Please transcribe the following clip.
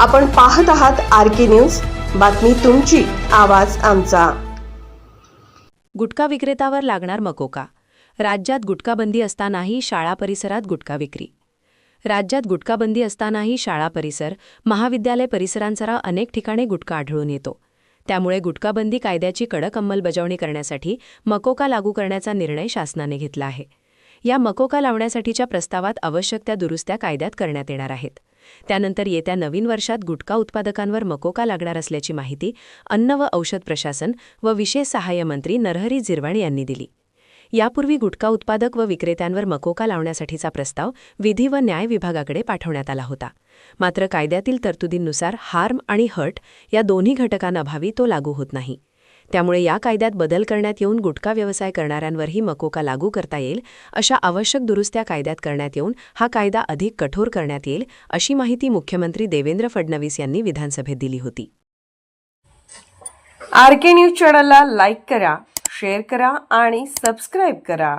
आपण पाहत आहात आर के न्यूज. बातमी तुमची आवाज आमचा. गुटखा विक्रेत्यावर लागणार मकोका. राज्यात गुटखाबंदी असतानाही शाळा परिसरात गुटखा विक्री. राज्यात गुटखाबंदी असतानाही शाळा परिसर महाविद्यालय परिसरांसह अनेक ठिकाणी गुटखा आढळून येतो. त्यामुळे गुटखाबंदी कायद्याची कडक अंमलबजावणी करण्यासाठी मकोका लागू करण्याचा निर्णय शासनाने घेतला आहे. या मकोका लावण्यासाठीच्या प्रस्तावात आवश्यक त्या दुरुस्त्या कायद्यात करण्यात येणार आहेत. त्यानंतर येत्या नवीन वर्षात गुटखा उत्पादकांवर मकोका लागणार असल्याची माहिती अन्न व औषध प्रशासन व विशेष सहाय्य मंत्री नरहरी झिरवाण यांनी दिली. यापूर्वी गुटखा उत्पादक व विक्रेत्यांवर मकोका लावण्यासाठीचा प्रस्ताव विधी व न्याय विभागाकडे पाठवण्यात आला होता. मात्र कायद्यातील तरतुदींनुसार हार्म आणि हर्ट या दोन्ही घटकांअभावी तो लागू होत नाही. त्यामुळे या कायद्यात बदल करण्यात येऊन गुटखा व्यवसाय करणाऱ्यांवरही मकोका लागू करता येईल अशा आवश्यक दुरुस्त्या कायद्यात करण्यात येऊन हा कायदा अधिक कठोर करण्यात येईल अशी माहिती मुख्यमंत्री देवेंद्र फडणवीस यांनी विधानसभेत दिली होती. आर के न्यूज चॅनलला लाईक करा शेअर करा आणि सबस्क्राईब करा.